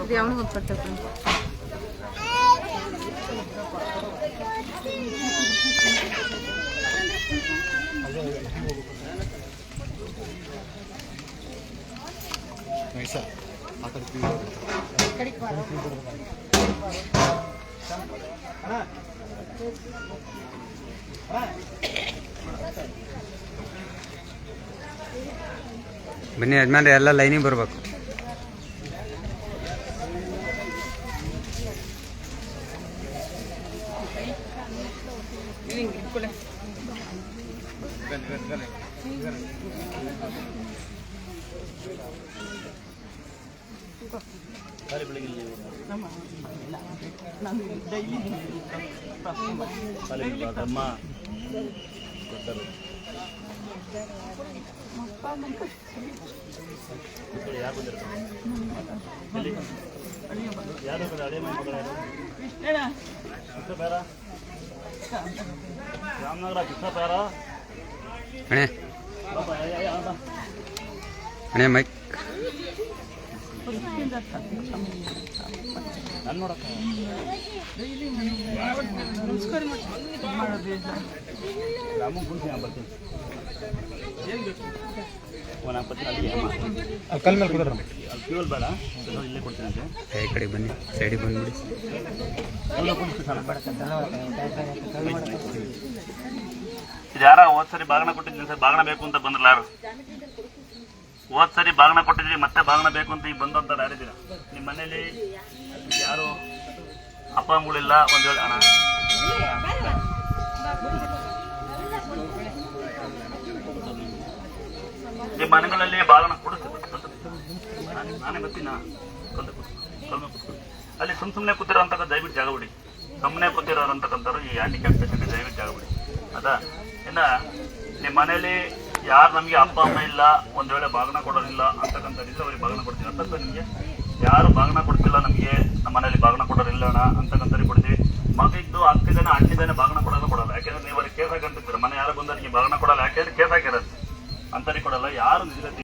ఇది ఏమన్నా కొట్టుకుంటారు ನೈಸ ಬನ್ನಿ ಯಜಮಾನ್ರಿ ಎಲ್ಲ ಲೈನಿಗೆ ಬರಬೇಕು. ಅಮ್ಮ ಯಾರು ಬಂದಿರ್ತಾರೆ ಯಾರು ಅದೇ ಮನೆ ಕೃಷ್ಣ ಬೇರ ರಾಮನಗರ ಕೃಷ್ಣ ಬೇರ ಅಣೆ ಅಣೆ ಮೈಕ್ ನಾನು ನೋಡಕ್ಕ ರಾಮ ನಾನು ಬರ್ತೀನಿ. ಕಲ್ ಮೇಲೆ ಕುದ್ರ ಫ್ಯೂಲ್ ಬೇಡ. ಇಲ್ಲೇ ಕೊಡ್ತೀನಿ ಈ ಕಡೆ ಬನ್ನಿ ಸೈಡಿಗೆ ಬಂದ್ಬಿಡಿ. ಇದು ಯಾರ ಹೋದ್ ಸರಿ ಬಾಗಣ ಕೊಟ್ಟಿದ್ದೀನಿ ಸರ್. ಬಾಗಣ ಬೇಕು ಅಂತ ಬಂದ್ರಲ್ಲ ಯಾರು? ಹೋದ್ ಸರಿ ಬಾಗಣ ಕೊಟ್ಟಿದ್ರಿ ಮತ್ತೆ ಬಾಗಣ ಬೇಕು ಅಂತ ಈಗ ಬಂದಂತ ಯಾರಿದ್ದೀರ ನಿಮ್ಮ ಮನೇಲಿ ಯಾರು? ಅಪ್ಪ ಅಮ್ಮಗಳಿಲ್ಲ ಒಂದ್ ವೇಳೆ ಅಣ್ಣ. ನಿಮ್ಮ ಮನೆಗಳಲ್ಲಿ ಬಾಗಣ ಕೊಡಿಸ್ತೀವಿ ನಾನೇ- ಬರ್ತೀನ. ಅಲ್ಲಿ ಸುಮ್ ಸುಮ್ಮನೆ ಕೂತಿರೋಂಥ ದಯವಿಟ್ಟು ಜಾಗ ಬಿಡಿ. ಸುಮ್ಮನೆ ಕೂತಿರೋರಂತಕ್ಕಂಥವ್ರು ಈ ಹ್ಯಾಂಡಿಕ್ಯಾಪ್ ಪೇಷಂಟ್ ದಯವಿಟ್ಟು ಜಾಗ ಬಿಡಿ. ಅದಾ? ಇನ್ನ ನಿಮ್ಮ ಮನೇಲಿ ಯಾರು ನಮಗೆ ಅಪ್ಪ, ಅಮ್ಮ ಇಲ್ಲ, ಒಂದ್ ವೇಳೆ ಬಾಗಣ ಕೊಡೋದಿಲ್ಲ ರೀತಿ ಅವ್ರಿಗೆ ಭಾಗನ ಕೊಡ್ತೀವಿ. ಅಂತಂದ್ರೆ ನಿಮಗೆ? ಯಾರು ಬಾಗಣ ಕೊಡ್ತಿಲ್ಲ ನಮಗೆ ನಮ್ಮ ಮನೇಲಿ ಕೊಡೋದಿಲ್ಲ ಅಣ್ಣ ಅಂತಕ್ಕಂಥವ್ರಿಗೆ ಕೊಡ್ತೀವಿ. ಮಗಿದ್ದು ಅಕ್ಕಿದಾನೆ, ಅಣ್ಣಿದಾನೆ ಬಾಗಣ ಕೊಡೋದು ಕೊಡಲ್ಲ. ಯಾಕೆಂದ್ರೆ ನೀವು ಅವ್ರಿಗೆ ಕೇಸ್ ಮನೆ ಯಾರು ನಿಮ್ಗೆ ಭಾಗನ ಕೊಡಲ್ಲ. ಯಾಕೆಂದ್ರೆ ಕೇಸ್ ಹಾಕಿರತ್ತೆ ಅಂತರಿಗೆ ಕೊಡಲ್ಲ. ಯಾರು ನಿಜ